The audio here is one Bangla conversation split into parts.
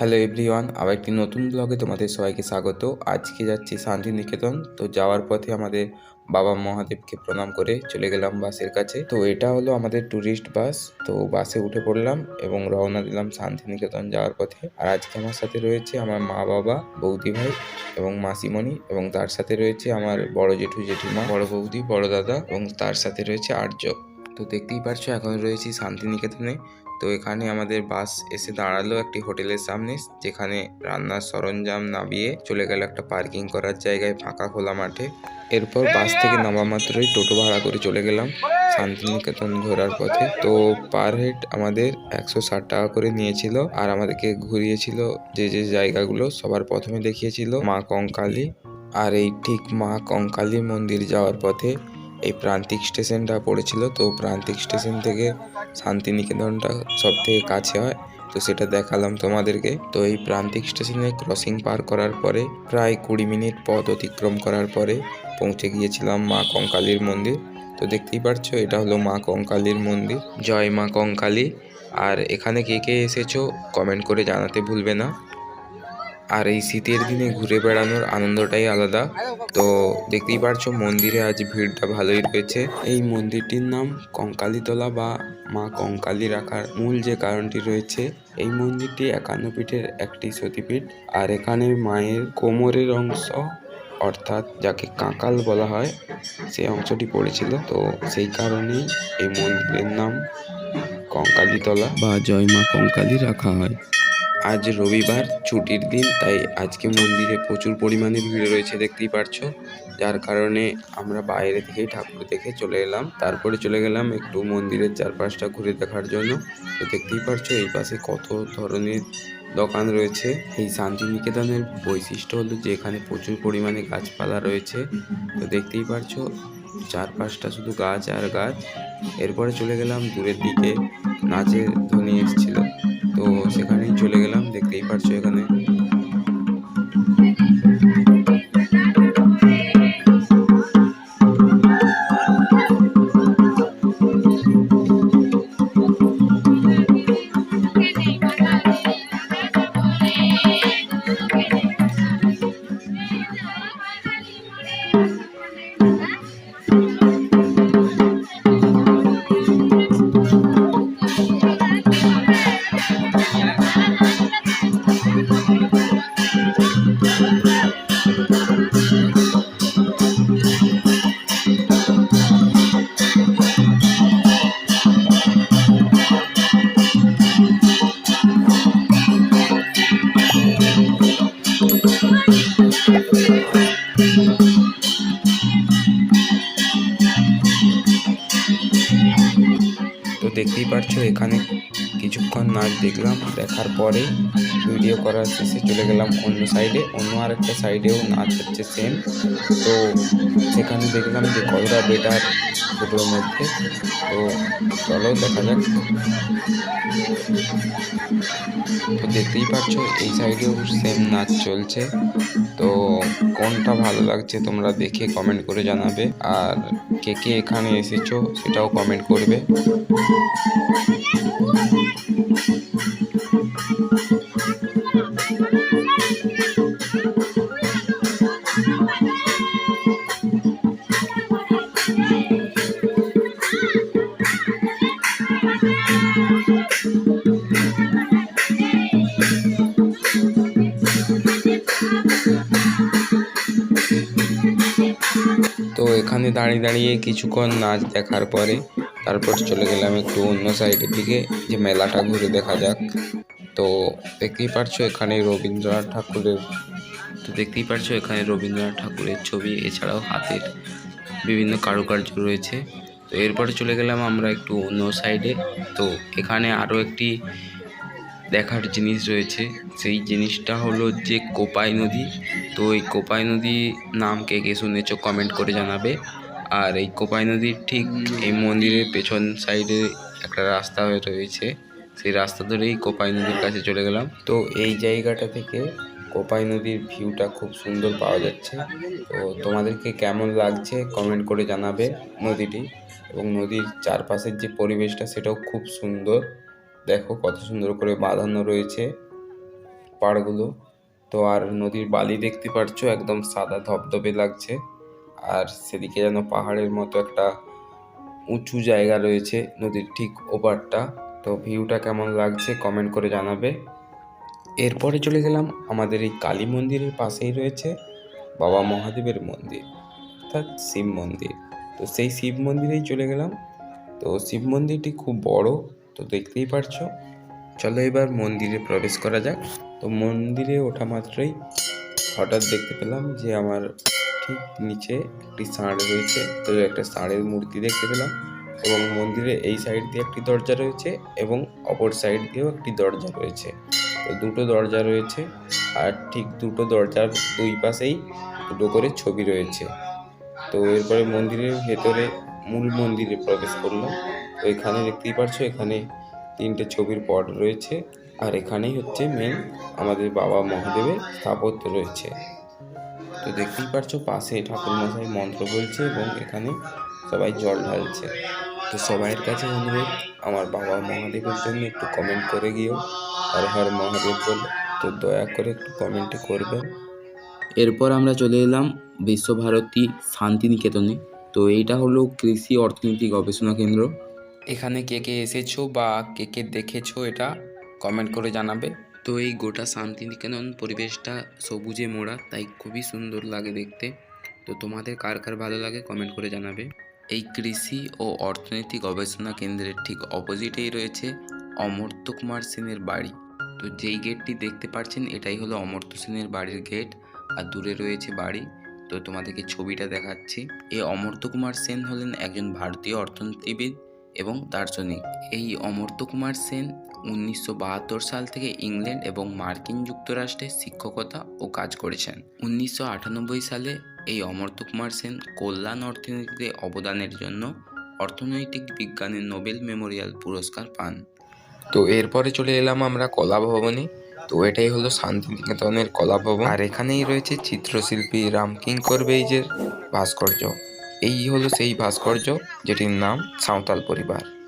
হ্যালো এভরিওয়ান আবার একটি নতুন ব্লগে তোমাদের সবাইকে স্বাগত। আজকে যাচ্ছি শান্তিনিকেতন। তো যাওয়ার পথে আমাদের বাবা মহাদেবকে প্রণাম করে চলে গেলাম বাসের কাছে। তো এটা হলো আমাদের ট্যুরিস্ট বাস তো বাসে উঠে পড়লাম এবং রওনা দিলাম শান্তিনিকেতন যাওয়ার পথে। আর আজকে আমার সাথে রয়েছে আমার মা বাবা বৌদি ভাই এবং মাসিমণি এবং তার সাথে রয়েছে আমার বড় জেঠু, জেঠিমা, বড় বৌদি, বড় দাদা এবং তার সাথে রয়েছে আর্য। তো দেখতেই পারছ, এখন রয়েছি শান্তিনিকেতনে। তো এখানে আমাদের বাস এসে দাঁড়াল একটি হোটেলের সামনে, যেখানে রান্নার সরঞ্জাম নামিয়ে চলে গেল একটা পার্কিং করার জায়গায় ফাঁকা খোলা মাঠে। এরপর বাস থেকে নামা মাত্রই টোটো ভাড়া করে চলে গেলাম শান্তিনিকেতন ঘোরার পথে। তো পার হেড আমাদের একশো ষাট টাকা করে নিয়েছিল আর আমাদেরকে ঘুরিয়েছিল যে যে জায়গাগুলো সবার প্রথমে দেখিয়েছিল মা কঙ্কালী। আর এই ঠিক মা কঙ্কালী মন্দির যাওয়ার পথে এই প্রান্তিক স্টেশনটা পড়েছিল, তো প্রান্তিক স্টেশন থেকে শান্তিনিকেতনটা সব থেকে কাছে হয়, তো সেটা দেখালাম তোমাদেরকে। তো এই প্রান্তিক স্টেশনে ক্রসিং পার করার পরে, প্রায় কুড়ি মিনিট পথ অতিক্রম করার পরে পৌঁছে গিয়েছিলাম মা কঙ্কালীর মন্দির। তো দেখতেই পারছ, এটা হলো মা কঙ্কালীর মন্দির। জয় মা কঙ্কালী। আর এখানে কে কে এসেছ কমেন্ট করে জানাতে ভুলবে না। আর এই শীতের দিনে ঘুরে বেড়ানোর আনন্দটাই আলাদা। তো দেখতেই পারছ, মন্দিরে আজ ভিড়টা ভালোই রয়েছে। এই মন্দিরটির নাম কঙ্কালীতলা বা মা কঙ্কালী রাখার মূল যে কারণটি রয়েছে, এই মন্দিরটি একান্ন পীঠের একটি সতীপীঠ আর এখানে মায়ের কোমরের অংশ, অর্থাৎ যাকে কাঁকাল বলা হয় সেই অংশটি পড়েছিল। তো সেই কারণেই এই মন্দিরের নাম কঙ্কালীতলা বা জয় মা কঙ্কালী রাখা হয়। আজ রবিবার, ছুটির দিন, তাই আজকে মন্দিরে প্রচুর পরিমাণে ভিড় রয়েছে, দেখতেই পারছ। যার কারণে আমরা বাইরে থেকেই ঠাকুর দেখে চলে এলাম। তারপরে চলে গেলাম একটু মন্দিরের চারপাশটা ঘুরে দেখার জন্য। তো দেখতেই পারছ, এই পাশে কত ধরনের দোকান রয়েছে। এই শান্তিনিকেতনের বৈশিষ্ট্য হলো যে এখানে প্রচুর পরিমাণে গাছপালা রয়েছে। তো দেখতেই পারছ চারপাশটা শুধু গাছ আর গাছ। এরপরে চলে গেলাম দূরের দিকে। নাচের ধ্বনি এসেছিল। তো সেখানেই চলে গেলাম, দেখতেই পারছ এখানে। দেখতেই পারছ এখানে। কিছুক্ষণ নাচ দেখলাম, দেখার পরে ভিডিও করার শেষে চলে গেলাম অন্য সাইডে অন্য আর একটা সাইডেও নাচ হচ্ছে সেম তো সেখানে দেখলাম যে কতটা বেটার দুটোর মধ্যে। তো চলো দেখা যাক। তো দেখতেই পাচ্ছ, এই সাইডেও সেম নাচ চলছে। তো কোনটা ভালো লাগছে তোমরা দেখে কমেন্ট করে জানাবে। আর কে কে এখানে এসেছ সেটাও কমেন্ট করবে। তো এখানে দাঁড়িয়ে দাঁড়িয়ে কিছুক্ষণ নাচ দেখার পরে তারপর চলে গেলাম একটু অন্য সাইডের দিকে, যে মেলাটা ঘুরে দেখা যাক। তো দেখতেই পারছ এখানে রবীন্দ্রনাথ ঠাকুরের, তো দেখতেই পারছ এখানে রবীন্দ্রনাথ ঠাকুরের ছবি, এছাড়াও হাতের বিভিন্ন কারুকার্য রয়েছে। তো এরপরে চলে গেলাম আমরা একটু অন্য সাইডে তো এখানে আরও একটি দেখার জিনিস রয়েছে, সেই জিনিসটা হলো যে কোপাই নদী। তো এই কোপাই নদী নাম কে কে শুনেছ কমেন্ট করে জানাবে। আর এই কোপাই নদীর ঠিক এই মন্দিরের পেছন সাইডে একটা রাস্তা হয়ে রয়েছে। সেই রাস্তা ধরেই কোপাই নদীর কাছে চলে গেলাম। তো এই জায়গাটা থেকে কোপাই নদীর ভিউটা খুব সুন্দর পাওয়া যাচ্ছে। তো তোমাদেরকে কেমন লাগছে কমেন্ট করে জানাবে নদীটি এবং নদীর চারপাশের যে পরিবেশটা সেটাও খুব সুন্দর। দেখো কত সুন্দর করে বাঁধানো রয়েছে পাড়গুলো। তো আর নদীর বালি দেখতে পারছ একদম সাদা ধবধবে লাগছে। আর সেদিকে যেন পাহাড়ের মতো একটা উঁচু জায়গা রয়েছে নদীর ঠিক ওপারটা। তো ভিউটা কেমন লাগছে কমেন্ট করে জানাবে। এরপরে চলে গেলাম আমাদের এই কালী মন্দিরের পাশেই রয়েছে বাবা মহাদেবের মন্দির, অর্থাৎ শিব মন্দির। তো সেই শিব মন্দিরেই চলে গেলাম। তো শিব মন্দিরটি খুব বড়, তো দেখতেই পারছ। চলো এবার মন্দিরে প্রবেশ করা যাক। তো মন্দিরে ওঠা মাত্রই হঠাৎ দেখতে পেলাম যে আমার ঠিক নিচে একটি ষাঁড় রয়েছে। তো একটা ষাঁড়ের মূর্তি দেখতে পেলাম এবং মন্দিরে এই সাইড দিয়ে একটি দরজা রয়েছে এবং অপর সাইড দিয়েও একটি দরজা রয়েছে। তো দুটো দরজা রয়েছে আর ঠিক দুটো দরজার দুই পাশেই দুটো করে ছবি রয়েছে। তো এরপরে মন্দিরের ভেতরে মূল মন্দিরে প্রবেশ করলাম তো এখানে দেখতেই পারছ এখানে তিনটে ছবির পট রয়েছে। আর এখানেই হচ্ছে মেন আমাদের বাবা মহাদেবের স্থাপত্য রয়েছে। তো দেখতেই পারছ, পাশে ঠাকুরমশাই মন্ত্র বলছে এবং এখানে সবাই জল ঢালছে। তো সবাইয়ের কাছে অনুরোধ, আমার বাবা মহাদেবের জন্য একটু কমেন্ট করে গিয়েও আর হর মহাদেব বলে, তো দয়া করে একটু কমেন্টে করবেন। এরপর আমরা চলে এলাম বিশ্বভারতী শান্তিনিকেতনে। তো এইটা হলো কৃষি অর্থনীতি গবেষণা কেন্দ্র। এখানে কে কে এসেছ বা কে কে দেখেছ এটা কমেন্ট করে জানাবে। তো এই গোটা শান্তিনিকেতন পরিবেশটা সবুজে মোড়া, তাই খুবই সুন্দর লাগে দেখতে। তো তোমাদের কার কার ভালো লাগে কমেন্ট করে জানাবে। এই কৃষি ও অর্থনীতি গবেষণা কেন্দ্রের ঠিক অপোজিটেই রয়েছে অমর্ত্য কুমার সেনের বাড়ি। তো যেই গেটটি দেখতে পাচ্ছেন, এটাই হলো অমর্ত্য সেনের বাড়ির গেট আর দূরে রয়েছে বাড়ি। তো তোমাদেরকে ছবিটা দেখাচ্ছি। এই অমর্ত্য কুমার সেন হলেন একজন ভারতীয় অর্থনীতিবিদ এবং দার্শনিক। এই অমর্ত্য কুমার সেন উনিশশো বাহাত্তর সাল থেকে ইংল্যান্ড এবং মার্কিন যুক্তরাষ্ট্রে শিক্ষকতা ও কাজ করেছেন। উনিশশো আটানব্বই সালে এই অমর্ত্য কুমার সেন কল্যাণ অর্থনীতিতে অবদানের জন্য অর্থনৈতিক বিজ্ঞানের নোবেল মেমোরিয়াল পুরস্কার পান। তো এরপরে চলে এলাম আমরা কলা ভবনে। তো এটাই হলো শান্তিনিকেতনের কলা ভবন। আর এখানেই রয়েছে চিত্রশিল্পী রামকিঙ্কর বেইজের ভাস্কর্য। এই হলো সেই ভাস্কর্য যেটির নাম সাঁওতাল পরিবার।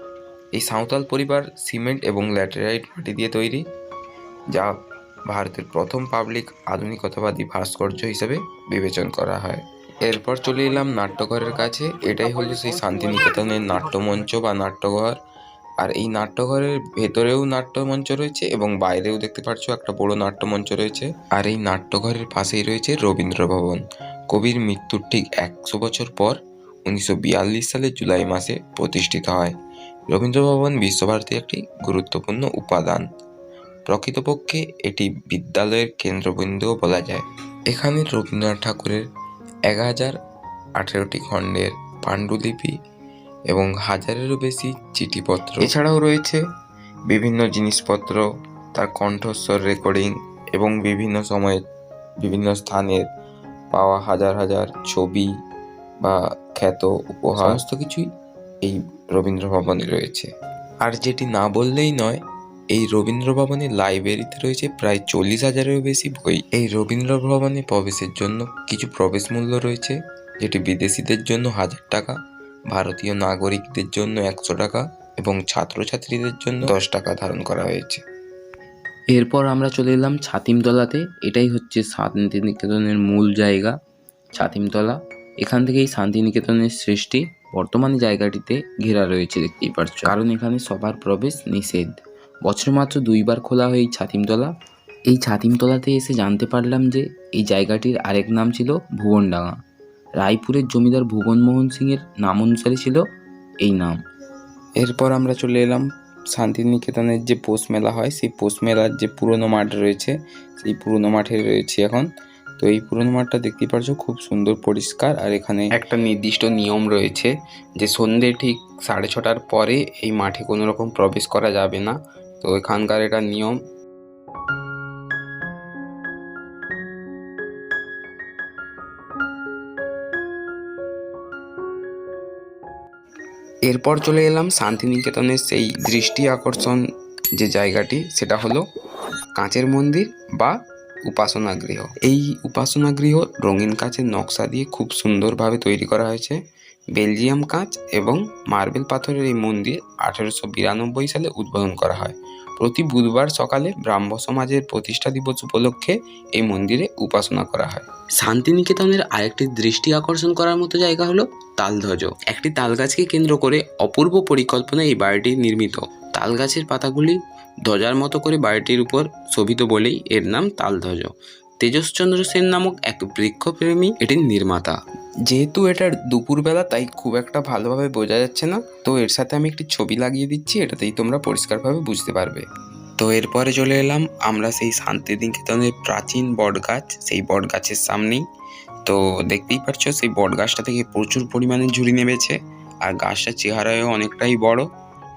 এই সাঁওতাল পরিবার সিমেন্ট এবং ল্যাটেরাইট মাটি দিয়ে তৈরি, যা ভারতের প্রথম পাবলিক আধুনিকতাবাদী ভাস্কর্য হিসেবে বিবেচন করা হয়। এরপর চলে এলাম নাট্যঘরের কাছে। এটাই হলো সেই শান্তিনিকেতনের নাট্যমঞ্চ বা নাট্যঘর। আর এই নাট্যঘরের ভেতরেও নাট্যমঞ্চ রয়েছে এবং বাইরেও দেখতে পাচ্ছ একটা বড় নাট্যমঞ্চ রয়েছে। আর এই নাট্যঘরের পাশেই রয়েছে রবীন্দ্র ভবন। কবির মৃত্যুর ঠিক একশো বছর পর উনিশশো বিয়াল্লিশ সালে জুলাই মাসে প্রতিষ্ঠিত হয়। রবীন্দ্র ভবন বিশ্বভারতীর একটি গুরুত্বপূর্ণ উপাদান। প্রকৃতপক্ষে এটি বিদ্যালয়ের কেন্দ্রবিন্দুও বলা যায়। এখানে রবীন্দ্রনাথ ঠাকুরের এক হাজার আঠেরোটি খণ্ডের পাণ্ডুলিপি এবং হাজারেরও বেশি চিঠিপত্র। এছাড়াও রয়েছে বিভিন্ন জিনিসপত্র, তার কণ্ঠস্বর রেকর্ডিং এবং বিভিন্ন সময়ে বিভিন্ন স্থানের পাওয়া হাজার হাজার ছবি বা খ্যাত উপহার। সমস্ত কিছুই এই রবীন্দ্র ভবনে রয়েছে। আর যেটি না বললেই নয়, এই রবীন্দ্র ভবনের লাইব্রেরিতে রয়েছে প্রায় চল্লিশ হাজারেরও বেশি বই। এই রবীন্দ্র ভবনে প্রবেশের জন্য কিছু প্রবেশ মূল্য রয়েছে, যেটি বিদেশিদের জন্য হাজার টাকা, ভারতীয় নাগরিকদের জন্য একশো টাকা এবং ছাত্রছাত্রীদের জন্য দশ টাকা ধারণ করা হয়েছে। এরপর আমরা চলে এলাম ছাতিমতলাতে। এটাই হচ্ছে শান্তিনিকেতনের মূল জায়গা, ছাতিমতলা। এখান থেকেই শান্তিনিকেতনের সৃষ্টি। বর্তমানে জায়গাটিতে ঘেরা রয়েছে, দেখতেই পারছ। কারণ এখানে সবার প্রবেশ নিষেধ। বছরে মাত্র দুইবার খোলা হয় এই ছাতিমতলা। এই ছাতিমতলাতে এসে জানতে পারলাম যে এই জায়গাটির আরেক নাম ছিল ভুবনডাঙ্গা। রায়পুরের জমিদার ভুবনমোহন সিংয়ের নাম অনুসারে ছিল এই নাম। এরপর আমরা চলে এলাম শান্তিনিকেতনের যে পোষ মেলা হয়, সেই পৌষ মেলার যে পুরনো মাঠ রয়েছে, সেই পুরনো মাঠে রয়েছে এখন। তো এই পুরনো মাঠটা দেখতে পারছ, খুব সুন্দর, পরিষ্কার। আর এখানে একটা নির্দিষ্ট নিয়ম রয়েছে যে সন্ধে ঠিক সাড়ে ছটার পরে এই মাঠে কোনো রকম প্রবেশ করা যাবে না। তো এখানকার এটা নিয়ম। এরপর চলে এলাম শান্তিনিকেতনের সেই দৃষ্টি আকর্ষণ যে জায়গাটি, সেটা হলো কাঁচের মন্দির বা উপাসনা গৃহ। এই উপাসনা গৃহ রঙিন কাঁচের নকশা দিয়ে খুব সুন্দরভাবে তৈরি করা হয়েছে। বেলজিয়াম কাঁচ এবং মার্বেল পাথরের এই মন্দির আঠেরোশো বিরানব্বই সালে উদ্বোধন করা হয়। প্রতি বুধবার সকালে ব্রাহ্ম সমাজের প্রতিষ্ঠা দিবস উপলক্ষে এই মন্দিরে উপাসনা করা হয়। শান্তিনিকেতনের আরেকটি দৃষ্টি আকর্ষণ করার মতো জায়গা হলো তালধ্বজ। একটি তালগাছকে কেন্দ্র করে অপূর্ব পরিকল্পনায় এই বাড়িটি নির্মিত। তালগাছের পাতাগুলি ধ্বজার মতো করে বাড়িটির উপর শোভিত বলেই এর নাম তালধ্বজ। তেজসচন্দ্র সেন নামক এক বৃক্ষপ্রেমী এটির নির্মাতা। যেহেতু এটা দুপুরবেলা তাই খুব একটা ভালোভাবে বোঝা যাচ্ছে না, তো এর সাথে আমি একটি ছবি লাগিয়ে দিচ্ছি, এটাতেই তোমরা পরিষ্কারভাবে বুঝতে পারবে। তো এরপরে চলে এলাম আমরা সেই শান্তিনিকেতনের প্রাচীন বটগাছ, সেই বটগাছের সামনেই। তো দেখতেই পাচ্ছ সেই বটগাছটা থেকে প্রচুর পরিমাণে ঝুড়ি নেমেছে, আর গাছটার চেহারায়ও অনেকটাই বড়।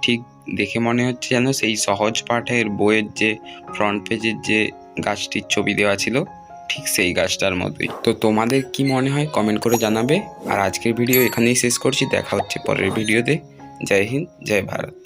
ঠিক দেখে মনে হচ্ছে যেন সেই সহজ পাঠের বইয়ের যে ফ্রন্ট পেজের যে গাছটির ছবি দেওয়া ছিল, ঠিক সেই গাছটার মতোই। তো তোমাদের কি মনে হয় কমেন্ট করে জানাবে। আর আজকের ভিডিও এখানেই শেষ করছি। দেখা হচ্ছে পরের ভিডিওতে জয় হিন্দ, জয় ভারত।